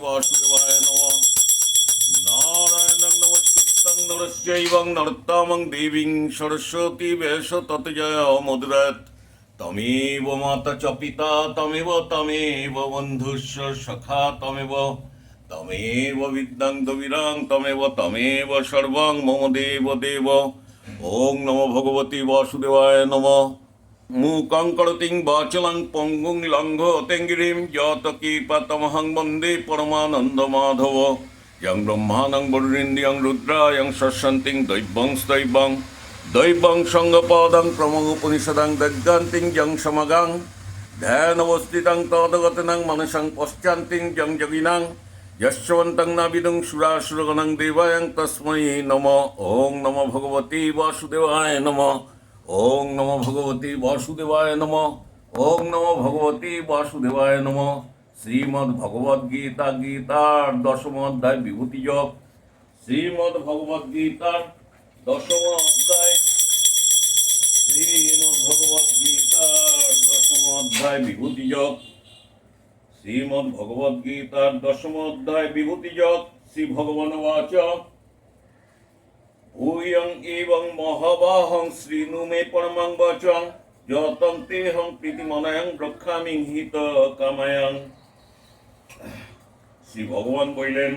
वासुदेवाय नमः नारायणं नमस्कृतं नरस्यैवं नरोत्तमं देवीं सरस्वती वेश तत् जय मुद्रत् तमेव माता च पिता तमेव तमेव बन्धुश्च सखा तमेव तमेव विद्यां दविरां तमेव तमेव सर्वं मम देव देव ॐ नमो भगवती वासुदेवाय नमः মূকং করতিং বচলং পঙ্গুং লঙ্ঘ তেঙ্গিরিম যত কৃপাতমহং বন্দে পরমানন্দ মাধব। ইং ব্রহ্মাণং বরুণিন্দিয়ং রুদ্রায়ং সশান্তিং দৈবং স্তৈবং। দৈবং সঙ্গপদং প্রমোপনিষদং দজ্ঞান্তিং যং সমগাং। ধ্যানবস্থিতং তদগতনং মনসং পশ্চান্তিং যং যোগিনাং। যশবন্তং নাবিদং সুরাসুরগণং দেবায়ং তস্মৈ নম। ওং নম ভগবতী বাসুদেবায় নমঃ। ওং নম ভগবতী বাসুদেবায় নম। ওং নম ভগবতী বাসুদেবায় নম। শ্রীমদ্ ভগবদ গীতা গীতার দশম অধ্যায় বিভূতি যোগ। শ্রীমদ্ ভগবদ গীতার দশম অধ্যায়। শ্রীমদ্ ভগবদ গীতার দশম অধ্যায় বিভূতি যোগ। শ্রীমদ্ ভগবদ গীতার দশম অধ্যায় বিভূতি যোগ। শ্রী ভগবান বাচ ভূয়ং এবং মহাবাহং শ্রীনু মে পরমং বচং যতং তেহং প্রীতিমনয়ং রক্ষামি হিত কামায়ং। শ্রী ভগবান বললেন,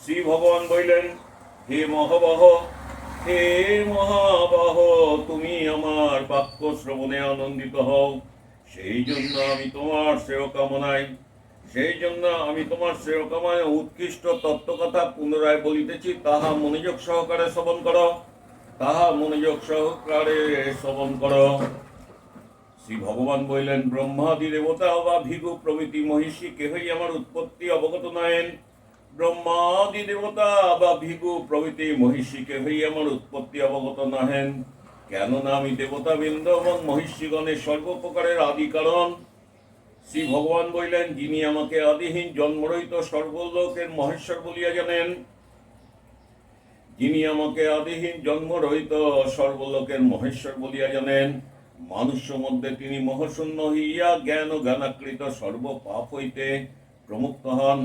শ্রী ভগবান বললেন, হে মহাবাহ হে মহাবাহ, তুমি আমার বাক্য শ্রবণে আনন্দিত হও। সেই জন্য আমি তোমার শ্রেয় কামনায় সেই জন্য আমি তোমার শ্রেয় কামায় উৎকৃষ্ট তত্ত্বকথা পুনরায় বলিতেছি, তাহা মনোযোগ সহকারে শ্রবণ কর। তাহা মনোযোগ সহকারে শ্রবণ কর। শ্রী ভগবান বললেন, ব্রহ্মাদি দেবতা বা ভিগু প্রভৃতি মহিষী কেহই আমার উৎপত্তি অবগত নয়েন। ব্রহ্মাদি দেবতা বা ভিগু প্রভৃতি মহিষী কেহই আমার উৎপত্তি অবগত নহেন। কেননা আমি দেবতাবৃন্দ এবং মহিষীগণের সর্বপ্রকারের আদি কারণ শ্রী ভগবান বললেন, যিনি আমাকে আদিহীন জন্মরহিত সর্বলোকের মহেশ্বর বলিয়া জানেন, যিনি আমাকে আদিহীন জন্মরহিত সর্বলোকের মহেশ্বর বলিয়া জানেন, মানুষ্য মধ্যে তিনি মহশূন্য হইয়া জ্ঞান ও জ্ঞানাকৃত সর্ব পাপ হইতে প্রমুক্ত হন।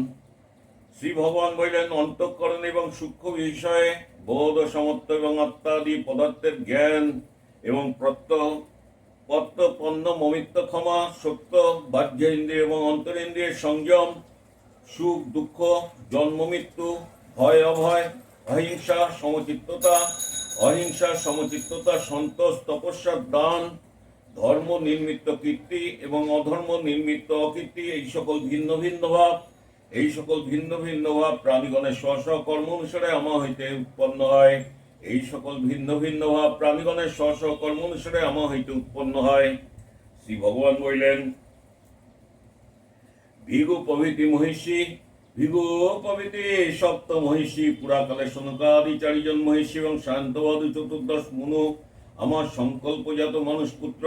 শ্রী ভগবান বললেন, অন্তঃকরণ এবং সূক্ষ্ম বিষয়ে বোধ, সমত্ব এবং আত্মাদি পদার্থের জ্ঞান এবং প্রত্যয় পত্তপন্ন মমিত্ব, ক্ষমা, সত্য, বাহ্য ইন্দ্রিয় এবং অন্তরেন্দ্রিয়ের সংযম, সুখ, দুঃখ, জন্ম, মৃত্যু, ভয়, অভয়, অহিংসা, সমচিত্ততা অহিংসা, সমচিত্ততা, সন্তোষ, তপস্যা, দান, ধর্ম, নির্মিত কীর্তি এবং অধর্ম, নির্মিত অকীর্তি, এই সকল ভিন্ন ভিন্ন ভাব, এই সকল ভিন্ন ভিন্ন ভাব প্রাণীগণের স্ব স্ব কর্ম অনুসারে আমা হইতে উৎপন্ন হয়। এই সকল ভিন্ন ভিন্ন ভাব প্রাণীগণের স্ব স্ব কর্ম অনুসারে আমা হইতে উৎপন্ন হয়। শ্রী ভগবান বললেন, ভিগু প্রভৃতি মহিষী, ভিগু প্রভৃতি সপ্ত মহিষী, পুরাকালে সনকাদি চারিজন মহিষী এবং শান্তবাদু চতুর্দশ মুনু, আমার সংকল্পজাত মানুষ পুত্র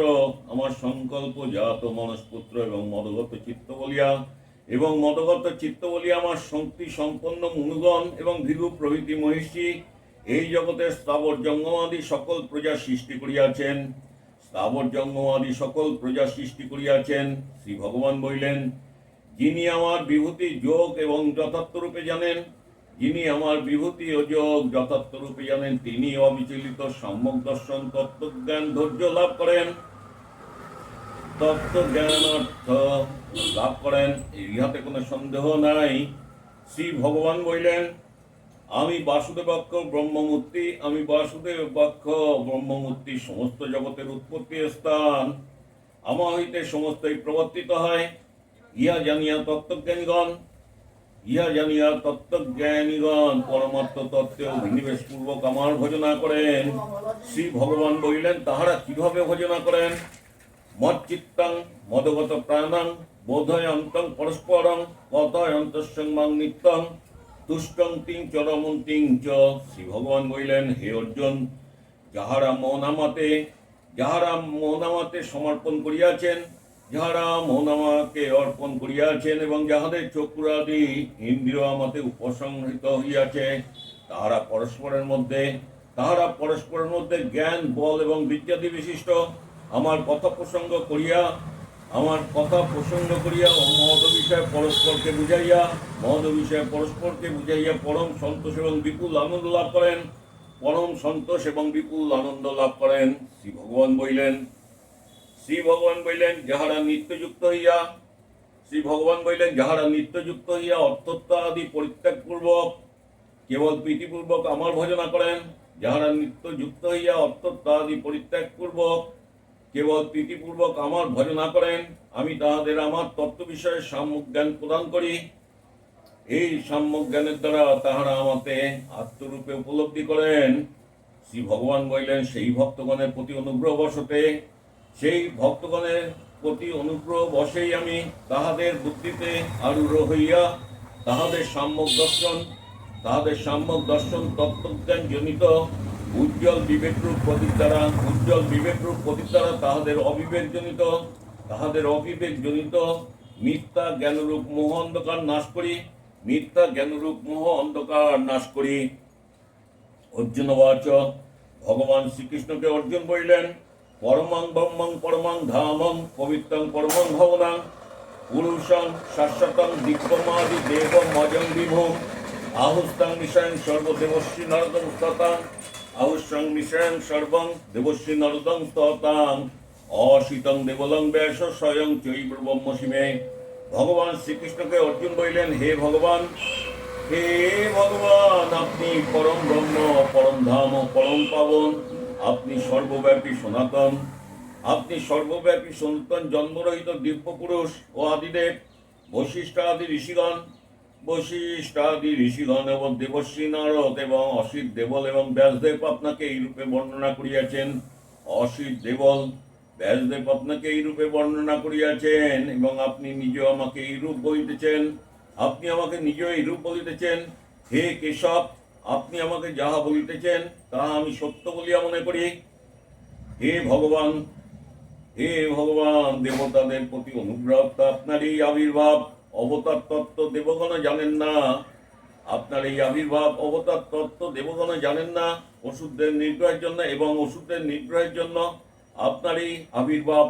আমার সংকল্পজাত মানুষ পুত্র এবং মদগত চিত্ত বলিয়া, এবং মদগত চিত্ত বলিয়া আমার শক্তি সম্পন্ন মুনুগণ এবং ভিগু প্রভৃতি মহিষী এই জগতে স্থাবর জঙ্গমাদি সকল প্রজা সৃষ্টি করিয়াছেন। স্থাবর জঙ্গমাদি সকল প্রজা সৃষ্টি করিয়াছেন, শ্রী ভগবান বলিলেন, যিনি আমার বিভূতি যোগ এবং যথার্থ রূপে জানেন, যিনি আমার বিভূতি ও যোগ যথার্থ রূপে জানেন তিনি অবিচলিত সম্যক দর্শন, তত্ত্বজ্ঞান, ধৈর্য লাভ করেন। তত্ত্বজ্ঞান অর্থ লাভ করেন ইহাতে কোনো সন্দেহ নাই। শ্রী ভগবান বললেন আমি বাসুদেবাক্ষ ব্রহ্মমূর্তি, আমি বাসুদেব বাক্য, ব্রহ্মমূর্তি সমস্ত জগতের উৎপত্তি স্থান। আমার হইতে সমস্তই প্রবর্তিত হয়, ইহা জানিয়া তত্ত্বজ্ঞানীগণ, ইহা জানিয়া তত্ত্বজ্ঞানীগণ পরমাত্ম তত্ত্বে অভিনিবেশ পূর্বক আমার ভজনা করেন। শ্রী ভগবান বলিলেন, তাহারা কীভাবে ভজনা করেন? মচ্চিত্তাং মদগত প্রাণাং বোধয়ন্তং, পরস্পরং কথয়ন্তসংমাং নিত্যং তুষ্টং তিং চরমং তিং চ। শ্রী ভগবান বলিলেন, হে অর্জুন, যাহারা মৌনামাতে যাহারা মৌনামাতে সমর্পণ করিয়াছেন, যাহারা মৌনামাকে অর্পণ করিয়াছেন এবং যাহাদের চক্ষুরাদি ইন্দ্রিয় আমাতে উপসংহৃত হইয়াছে, তাহারা পরস্পরের মধ্যে, তাহারা পরস্পরের মধ্যে জ্ঞান, বল এবং বিদ্যাদি বিশিষ্ট। আমার কথা প্রসঙ্গ করিয়া আমার কথা প্রসঙ্গ করিয়া ও মহৎ বিষয়ে পরস্পরকে বুঝাইয়া মহৎ বিষয়ে পরস্পরকে বুঝাইয়া পরম সন্তোষ এবং বিপুল আনন্দ লাভ করেন। পরম সন্তোষ এবং বিপুল আনন্দ লাভ করেন শ্রী ভগবান বইলেন শ্রী ভগবান বইলেন যাহারা নিত্যযুক্ত হইয়া শ্রী ভগবান বইলেন যাহারা নিত্যযুক্ত হইয়া অর্থত্ব আদি পরিত্যাগ পূর্বক কেবল প্রীতিপূর্বক আমার ভজনা করেন। যাহারা নিত্যযুক্ত হইয়া অর্থত্ব আদি পরিত্যাগ পূর্বক কেবল প্রীতিপূর্বক আমার ভজনা করেন, আমি তাহাদের আমার তত্ত্ব বিষয়ে সাম্যক জ্ঞান প্রদান করি। এই সাম্যক জ্ঞানের দ্বারা তাহারা আমাকে আত্মরূপে উপলব্ধি করেন। শ্রী ভগবান বললেন, সেই ভক্তগণের প্রতি অনুগ্রহ বসতে। সেই ভক্তগণের প্রতি অনুগ্রহ বসেই আমি তাহাদের বুদ্ধিতে আরূঢ় হইয়া তাহাদের সাম্যক দর্শন, তাহাদের সাম্যক দর্শন তত্ত্বজ্ঞান জনিত উজ্জ্বল বিবেকরূপ প্রদীপ দ্বারা, উজ্জ্বল বিবেকরূপ প্রদীপ দ্বারা তাহাদের অবিবেক জনিত, তাহাদের অবিবেক জনিত, মিথ্যা জ্ঞানরূপ মোহ অন্ধকার নাশ করি, মিথ্যা জ্ঞানরূপ মোহ অন্ধকার নাশ করি। অর্জুন বাচ ভগবান শ্রীকৃষ্ণকে অর্জুন বললেন, পরমাং ব্রহ্মং পরমাং ধামং পবিত্রং পরমং ভবনাং, পুরুষং শাশ্বতং দিব্যমাদি দেব মজং বিভুম, আহুস্তাং নিশায়ং সর্বদেবশ্রী নরদং আহুস্যং নিশায়ং সর্বং দেবশ্রী নরদং স্ততাং অশীতং দেবলং ব্যাস স্বয়ং চৈব ব্রহ্মসীমে ভগবান শ্রীকৃষ্ণকে অর্জুন বললেন, হে ভগবান হে ভগবান, আপনি পরম ব্রহ্ম, পরম ধাম, পরম পাবন, আপনি সর্বব্যাপী সনাতন। আপনি সর্বব্যাপী সনাতন জন্মরহিত দিব্য পুরুষ ও আদিদেব, বশিষ্ঠ আদি ঋষিগণ বশিষ্ঠ আদি ঋষিগণ এবং দেবশ্রী নারদ এবং অসিত দেবল এবং ব্যাসদেব আপনাকে এই রূপে বর্ণনা করিয়াছেন। অসিত দেবল, ব্যাসদেব আপনাকে এই রূপে বর্ণনা করিয়াছেন এবং আপনি নিজেও আমাকে এই রূপ বলিতেছেন। আপনি আমাকে নিজেও এই রূপ বলিতেছেন। হে কেশব, আপনি আমাকে যাহা বলিতেছেন, তাহা আমি সত্য বলিয়া মনে করি। হে ভগবান হে ভগবান, দেবতাদের প্রতি অনুগ্রহ, আপনার এই আবির্ভাব অবতার তত্ত্ব দেবগণ জানেন না। আপনার এই আবির্ভাব অবতার তত্ত্ব দেবগণ জানেন না। ওষুধদের নিগ্রহের জন্য এবং ওষুধদের নিগ্রহের জন্য আপনার এই আবির্ভাব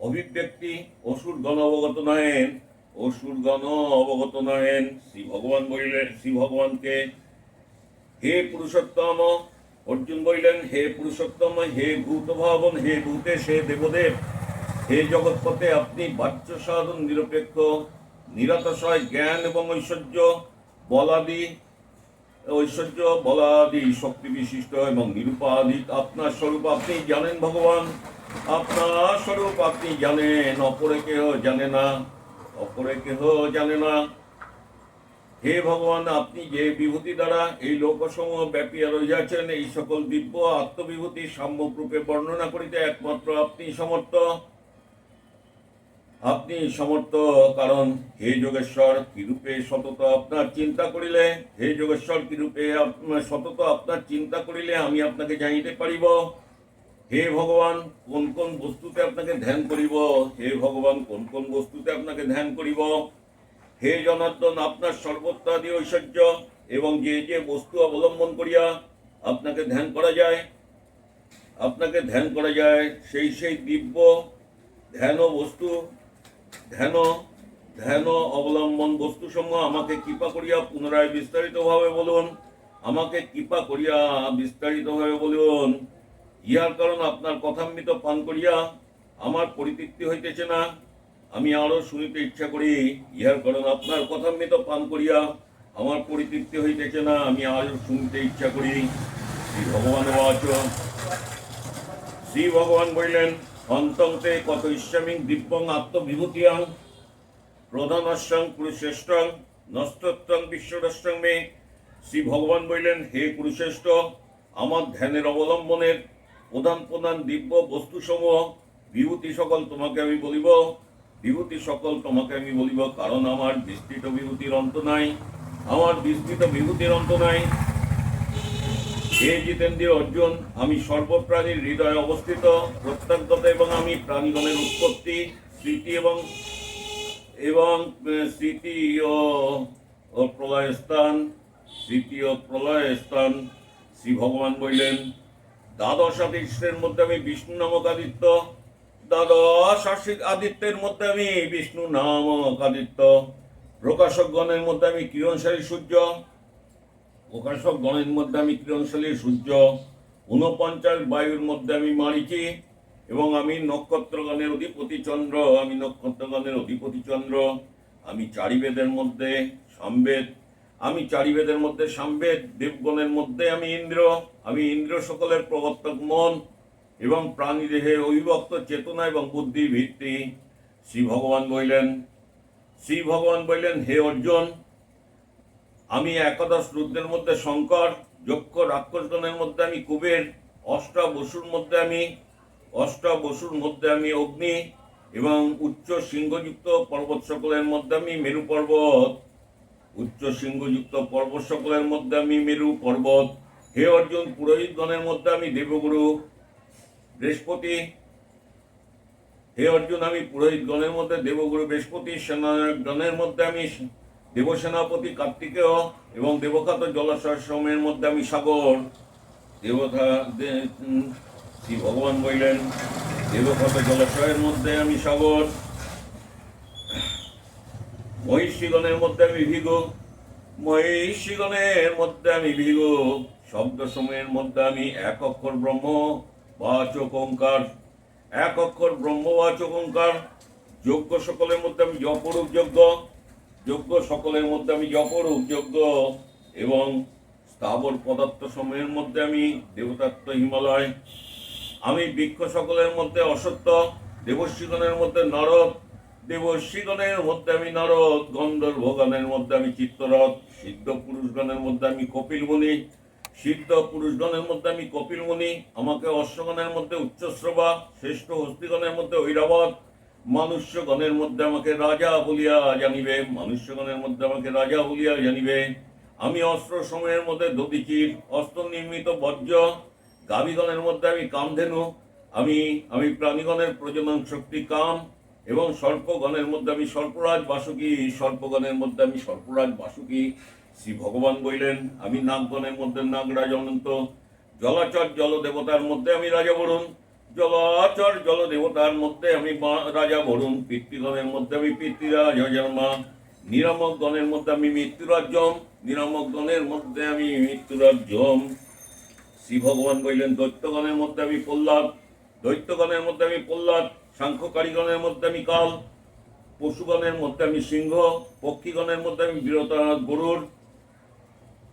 অভিব্যক্তি অসুরগণ অবগত নহেন অসুরগণ অবগত নহেন শ্রী ভগবান বলিলেন, শ্রী ভগবানকে হে পুরুষোত্তম, অর্জুন বললেন, হে পুরুষোত্তম, হে ভূত ভাবন, হে ভূতেশ সে দেবদেব, হে জগৎপথে আপনি বাহ্য সাধন নিরপেক্ষ নিরাতশয় জ্ঞান এবং ঐশ্বর্য বলাদি ঐশ্বর্য বলাদি শক্তি বিশিষ্ট এবং নিরুপাধিক আপনার স্বরূপ আপনি জানেন ভগবান। আপনার স্বরূপ আপনি জানেন, অপরে কেহ জানে না, অপরে কেহ জানে না। হে ভগবান, আপনি যে বিভূতি দ্বারা এই লোকসমূহ ব্যাপিয়া রইয়াছেন এই সকল দিব্য আত্মবিভূতি সাম্যক রূপে বর্ণনা করিতে একমাত্র আপনি সমর্থ। আপনি সমর্থ, কারণ হে যোগেশ্বর, কিরূপে সতত আপনার চিন্তা করিলে? হে যোগেশ্বর, কিরূপে সতত আপনার চিন্তা করিলে আমি আপনাকে জানিতে পারিব? হে ভগবান, কোন কোন বস্তুতে আপনাকে ধ্যান করিব? হে ভগবান, কোন কোন বস্তুতে আপনাকে ধ্যান করিব? হে জনার্দন, আপনার সর্বত্রাদি ঐশ্বর্য এবং যে যে বস্তু অবলম্বন করিয়া আপনাকে ধ্যান করা যায়, আপনাকে ধ্যান করা যায়, সেই সেই দিব্য ধ্যান ও বস্তু ধ্যান ধ্যান অবলম্বন বস্তুসমূহ আমাকে কৃপা করিয়া পুনরায় বিস্তারিতভাবে বলুন। আমাকে কৃপা করিয়া বিস্তারিতভাবে বলুন। ইহার কারণ আপনার কথামৃত পান করিয়া আমার পরিতৃপ্তি হইতেছে না। আমি আরও শুনিতে ইচ্ছা করি, ইহার কারণ আপনার কথামৃত পান করিয়া আমার পরিতৃপ্তি হইতেছে না। আমি আরও শুনতে ইচ্ছা করি। শ্রী ভগবান শ্রী ভগবান বললেন অন্তন্তে কত ইস্বামিক দিব্যং আত্মবিভূতিয়াং প্রধানস্যং কুরুশ্রেষ্ঠং নস্তত্বং বিশ্বরষ্টং মে। শ্রী ভগবান বললেন, হে কুরুশ্রেষ্ঠ, আমার ধ্যানের অবলম্বনের প্রধান প্রধান দিব্য বস্তুসমূহ, বিভূতি সকল তোমাকে আমি বলিব, বিভূতি সকল তোমাকে আমি বলিব, কারণ আমার বিস্তৃত বিভূতির অন্ত নাই, আমার বিস্তৃত বিভূতির অন্ত নাই। হে জিতেন্দ্র অর্জুন, আমি সর্বপ্রাণীর হৃদয়ে অবস্থিত প্রত্যাগত এবং আমি প্রাণীগণের উৎপত্তি, স্মৃতি এবং এবং স্মৃতি ও প্রলয় স্থান, স্মৃতি ও প্রলয় স্থান, শ্রী ভগবান বললেন, দ্বাদশ আদিশ্যের মধ্যে আমি বিষ্ণু নামক আদিত্য, দ্বাদশ আদিত্যের মধ্যে আমি বিষ্ণু নামক আদিত্য, প্রকাশকগণের মধ্যে আমি কিরণশালী সূর্য প্রকাশক গণের মধ্যে আমি কিরণশালী সূর্য, ঊনপঞ্চাশ বায়ুর মধ্যে আমি মারিচি এবং আমি নক্ষত্রগণের অধিপতি চন্দ্র, আমি নক্ষত্রগণের অধিপতি চন্দ্র, আমি চারিবেদের মধ্যে সামবেদ, আমি চারিবেদের মধ্যে সামবেদ, দেবগণের মধ্যে আমি ইন্দ্র আমি ইন্দ্র সকলের প্রবর্তক মন, এবং প্রাণী দেহে অভিভক্ত চেতনা এবং বুদ্ধির ভিত্তি। শ্রী ভগবান বললেন, শ্রী ভগবান বললেন, হে অর্জুন আমি একাদশ রুদ্রের মধ্যে শঙ্কর, যক্ষ রাক্ষসগণের মধ্যে আমি কুবের, অষ্ট বসুর মধ্যে আমি, অষ্ট বসুর মধ্যে আমি অগ্নি এবং উচ্চ সিংহযুক্ত পর্বত সকলের মধ্যে আমি মেরু পর্বত। উচ্চ সিংহযুক্ত পর্বত সকলের মধ্যে আমি মেরু পর্বত। হে অর্জুন পুরোহিতগণের মধ্যে আমি দেবগুরু, বৃহস্পতি। হে অর্জুন, আমি পুরোহিত গণের মধ্যে দেবগুরু, বৃহস্পতি সেনাগণের মধ্যে আমি দেবসেনাপতি কার্তিকেয় এবং দেবখাত জলাশয় সময়ের মধ্যে আমি সাগর। দেবতা শ্রী ভগবান বললেন দেবখাত জলাশয়ের মধ্যে আমি সাগর। মহিষীগণের মধ্যে আমি ভিগ। মহিষীগণের মধ্যে আমি ভিগ। শব্দ সময়ের মধ্যে আমি এক অক্ষর ব্রহ্ম, বাচক ওঙ্কার। এক অক্ষর ব্রহ্ম ব্রহ্মবাচক ওঙ্কার। যজ্ঞ সকলের মধ্যে আমি জপরূপ যজ্ঞ। যজ্ঞ সকলের মধ্যে আমি জপরূপ যোগ্য এবং স্থাবর পদার্থ সময়ের মধ্যে আমি দেবতাত্ম হিমালয়। আমি বৃক্ষ সকলের মধ্যে অসত্য, দেবশ্রীগণের মধ্যে নরদ, দেবশ্রীগণের মধ্যে আমি নরদ, গন্ধর্বগণের মধ্যে আমি চিত্তরথ সিদ্ধ পুরুষগণের মধ্যে আমি কপিল সিদ্ধ পুরুষগণের মধ্যে আমি কপিল আমাকে অশ্বগণের মধ্যে উচ্চশ্রবা শ্রেষ্ঠ হস্তিগণের মধ্যে ঐরাবত মানুষ্যগণের মধ্যে আমাকে রাজা বলিয়া জানিবে, মানুষ্যগণের মধ্যে আমাকে রাজা বলিয়া জানিবে। আমি অস্ত্র সময়ের মধ্যে দধিচির অস্ত্র নির্মিত বজ্র গাভীগণের মধ্যে আমি কামধেনু। আমি আমি প্রাণীগণের প্রজনন শক্তি কাম এবং সর্পগণের মধ্যে আমি সর্পরাজ বাসুকি, সর্পগণের মধ্যে আমি সর্পরাজ বাসুকি। শ্রী ভগবান বললেন, আমি নাগগণের মধ্যে নাগরাজ অনন্ত, জলাচর জলদেবতার মধ্যে আমি রাজা বরুণ। জলাচর জল দেবতার মধ্যে আমি রাজা বরুণ পিতৃগণের মধ্যে আমি পিতৃরাজ হজর্মা নিরামক গণের মধ্যে আমি মৃত্যুরাজ যম নিরামক গণের মধ্যে আমি মৃত্যুরাজ যম শ্রী ভগবান বললেন দৈত্যগণের মধ্যে আমি প্রহ্লাদ দৈত্যগণের মধ্যে আমি প্রহ্লাদ সাংখ্যকারীগণের মধ্যে আমি কাল পশুগণের মধ্যে আমি সিংহ পক্ষীগণের মধ্যে আমি বীরতানাথ গরুর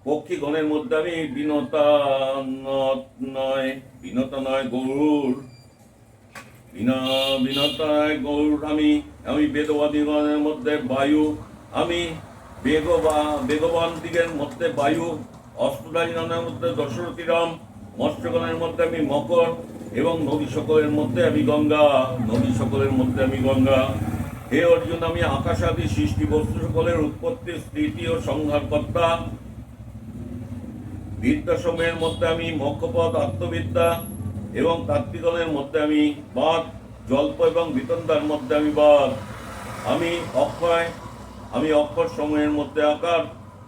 পক্ষীগণের মধ্যে আমি বিনতা নয় বিনতা নয় গরুর বিনা বিনতায় গৌর আমি আমি বেদবাদীগণের মধ্যে বায়ু, আমি বেগবা বেগবান দিগের মধ্যে বায়ু অষ্টদারীগণের মধ্যে দশরথী রাম মৎস্যগণের মধ্যে আমি মকর এবং নদী সকলের মধ্যে আমি গঙ্গা নদী সকলের মধ্যে আমি গঙ্গা। হে অর্জুন, আমি আকাশাদি সৃষ্টি বস্তু সকলের উৎপত্তি স্থিতি ও সংহারকর্তা। বিদ্যা সময়ের মধ্যে আমি মক্ষপদ আত্মবিদ্যা এবং তাত্ত্বিকগণের মধ্যে আমি বাদ, জল্প এবং বিতন্দার মধ্যে আমি বাদ। আমি অক্ষয়, আমি অক্ষর সময়ের মধ্যে আকার,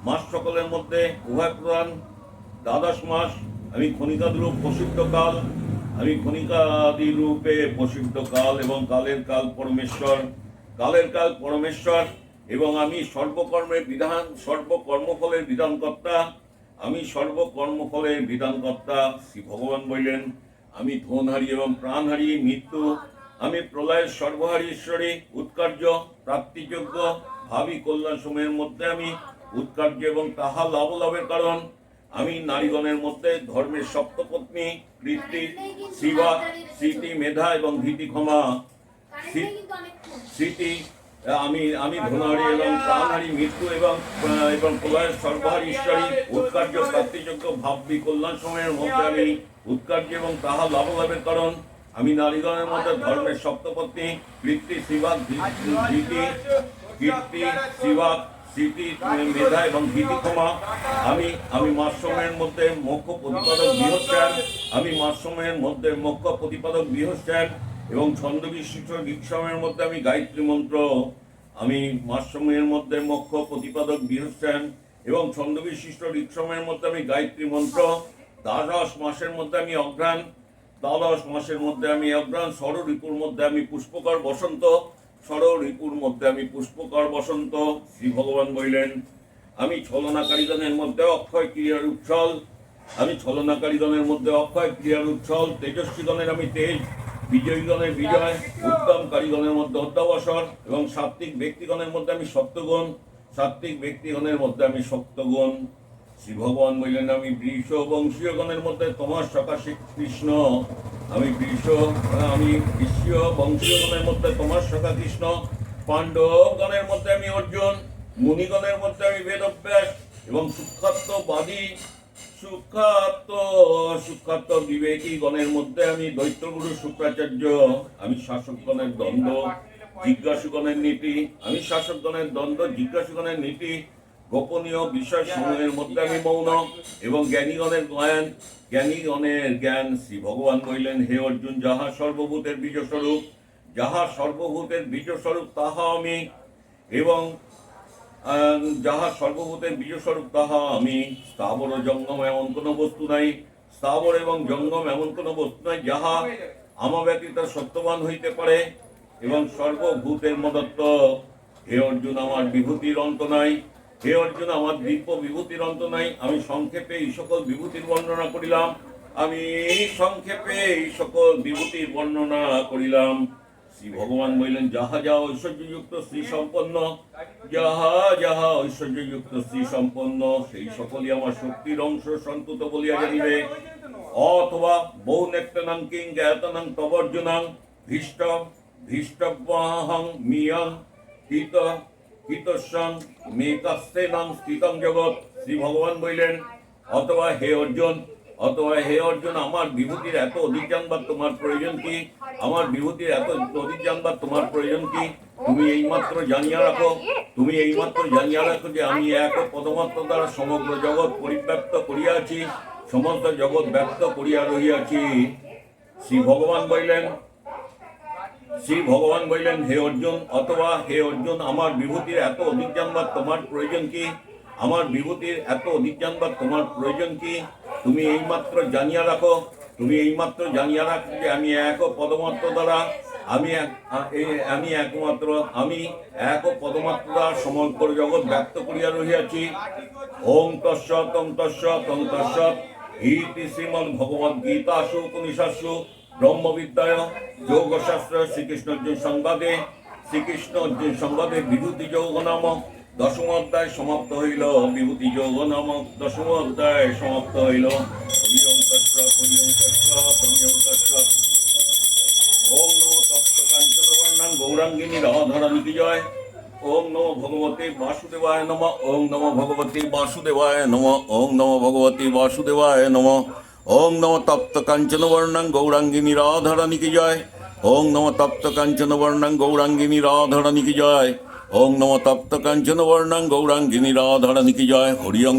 মাস সকলের মধ্যে উভয় প্রধান। দ্বাদশ মাস, আমি ক্ষণিকাদি রূপ প্রসিদ্ধ কাল। আমি ক্ষণিকাদি রূপে প্রসিদ্ধ কাল এবং কালের কাল পরমেশ্বর। কালের কাল পরমেশ্বর এবং আমি সর্বকর্মের বিধান, সর্বকর্মফলের বিধানকর্তা। আমি সর্বকর্মফলের বিধানকর্তা, শ্রী ভগবান বললেন। আমি ধনহারি এবং প্রাণ হারি মৃত্যু আমি প্রলয়ের সর্বহারী ঈশ্বরী উৎকার্য প্রাপ্তিযোগ্য ভাবি কল্যাণ সময়ের মধ্যে আমি উৎকার্য এবং তাহা লাভ লাভের কারণ। আমি নারীগণের মধ্যে ধর্মের সপ্তপত্নী কৃত্তি শিবা স্মৃতি মেধা এবং ভীতি ক্ষমা। স্মৃতি আমি আমি ধনহারি এবং প্রাণহারি, মৃত্যু এবং এবং প্রলয়ের সর্বহারী ঈশ্বরী, উৎকার্য, প্রাপ্তিযোগ্য, ভাববি কল্যাণ সময়ের মধ্যে আমি উৎকার্য এবং তাহা লাভ লাভের কারণ। আমি নারীগণের মধ্যে ধর্মের সপ্তপত্নী কৃত্তি শিবা ভীতি, কীর্তি শিবা স্মৃতি, মেধা এবং ভীতি ক্ষমা। আমি আমি মাসময়ের মধ্যে মোক্ষ প্রতিপাদক বৃহস্যান আমি মাসময়ের মধ্যে মোক্ষ প্রতিপাদক বৃহস্যান এবং ছন্দ ঋকসময়ের মধ্যে আমি গায়ত্রী মন্ত্র, আমি মাসময়ের মধ্যে মোক্ষ প্রতিপাদক বৃহস্যান এবং ছন্দ বিশিষ্ট ঋকসময়ের মধ্যে আমি গায়ত্রী মন্ত্র, দ্বাদশ মাসের মধ্যে আমি অঘ্রাণ, দ্বাদশ মাসের মধ্যে আমি অগ্রাণ ষড় ঋতুর মধ্যে আমি পুষ্পকর বসন্ত, ষড় ঋতুর মধ্যে আমি পুষ্পকর বসন্ত, শ্রী ভগবান বললেন। আমি ছলনাকারীগণের মধ্যে অক্ষয় ক্রিয়ার উচ্ছল, আমি ছলনাকারীগণের মধ্যে অক্ষয় ক্রিয়ার উচ্ছল, তেজস্বীগণের আমি তেজ বিজয়ীগণের বিজয়, উত্তম কারিগণের মধ্যে অধ্যাবসর এবং সাত্বিক ব্যক্তিগণের মধ্যে আমি সত্যগুণ সাত্বিক ব্যক্তিগণের মধ্যে আমি সত্যগুণ। শ্রী ভগবান বললেন, আমি বৃষ বংশীয়গণের মধ্যে তোমার সকাশে কৃষ্ণ। আমি বৃষ, আমি বিশ্বীয় বংশীয়গণের মধ্যে তোমার সখা কৃষ্ণ। পাণ্ডবগণের মধ্যে আমি অর্জুন, মুনিগণের মধ্যে আমি বেদব্যাস এবং সুখ্যাতবাদী সুখ্যাত সুখ্যাত বিবেকী গণের মধ্যে আমি দৈত্যগুরু শুক্রাচার্য, আমি শাসকগণের দ্বন্দ্ব জিজ্ঞাসুগণের নীতি, আমি শাসকগণের দ্বন্দ্ব জিজ্ঞাসুগণের নীতি, গোপনীয় বিষয় সমূহের মধ্যে আমি মৌন এবং জ্ঞানীগণের জ্ঞান জ্ঞানীগণের জ্ঞান শ্রী ভগবান কইলেন হে অর্জুন, যাহা সর্বভূতের বীজস্বরূপ, যাহা সর্বভূতের বীজস্বরূপ, তাহা আমি এবং যাহা সর্বভূতের বীজস্বরূপ তাহা আমি স্থাবর ও জঙ্গম এমন কোনো বস্তু নাই। স্থাবর এবং জঙ্গম এমন কোনো বস্তু নাই যাহা আমা ব্যতীত সত্যবান হইতে পারে এবং সর্বভূতের মদত্ত। হে অর্জুন, আমার বিভূতির অন্ত নাই। হে অর্জুন, আমার দিব্য বিভূতির অন্ত নাই। আমি সংক্ষেপে এই সকল বিভূতির বর্ণনা করিলাম। আমি সংক্ষেপে এই সকল বিভূতির বর্ণনা করিলাম। শ্রী ভগবান বললেন যাহা যাহা ঐশ্বর্যযুক্ত শ্রী সম্পন্ন যাহা যাহা ঐশ্বর্যযুক্ত শ্রী সম্পন্ন সেই সকলই আমার শক্তির অংশ সন্তুত বলিয়া জানিবে। অথবা বহু নেক্তনাং কিং জ্ঞাতনাং তবর্জনাং ভীষ্ট ভীষ্টব্যাহং মিয়ং হিত হিতস্যং মেকাস্তেনাং স্থিতং জগৎ। শ্রী ভগবান বললেন অথবা হে অর্জুন অথবা হে অর্জুন, আমার বিভূতির এত অধিক জানবার তোমার প্রয়োজন কি? আমার বিভূতির এত অধিক জানবার তোমার প্রয়োজন কি? তুমি এইমাত্র জানিয়া রাখো, তুমি এইমাত্র জানিয়া রাখো যে আমি এক পদমাত্র দ্বারা সমগ্র জগৎ পরিব্যাপ্ত করিয়াছি সমস্ত জগৎ ব্যক্ত করিয়া রহিয়াছি। শ্রী ভগবান বললেন, শ্রী ভগবান বললেন, হে অর্জুন, অথবা হে অর্জুন, আমার বিভূতির এত অধিক জানবার তোমার প্রয়োজন কি? আমার বিভূতির এত অধিক জানবার তোমার প্রয়োজন কি? তুমি এইমাত্র জানিয়া রাখো, তুমি এইমাত্র জানিয়া রাখো যে আমি এক পদমাত্র দ্বারা, আমি আমি একমাত্র, আমি এক পদমাত্র দ্বারা সমগ্র জগৎ ব্যক্ত করিয়া রহিয়াছি। ওম তস্যৎ ওম তস্যৎ ওম তস্যৎ ইতি শ্রীমদ্ ভগবদ গীতাসু উপনিষাসু ব্রহ্মবিদ্যায় যোগশাস্ত্র শ্রীকৃষ্ণ সংবাদে শ্রীকৃষ্ণ সংবাদে বিভূতি যোগ নামক দশম অধ্যায় সমাপ্ত হইল, বিভূতি যোগ নামক দশম অধ্যায় সমাপ্ত হইল। ওম তস্যৎ তপ্ত কাঞ্চন গৌরাঙ্গিনী রাধারানী কি ওম নমো ভগবতে বাসুদেবায় নম। ওম নমো ভগবতে বাসুদেবায় নম। ওম নমো ভগবতে বাসুদেবায় নম। ওম নমো তপ্ত কাঞ্চন বর্ণাং গৌরাঙ্গিনী রাধারানী কি জয় ওম নমো তপ্ত কাঞ্চন বর্ণাং গৌরাঙ্গিনী রাধারানী কি জয় ওম নম তপ্ত কাঞ্চন বর্ণাং গৌরাঙ্গিনী রাধারানী কি জয় হরিয়ং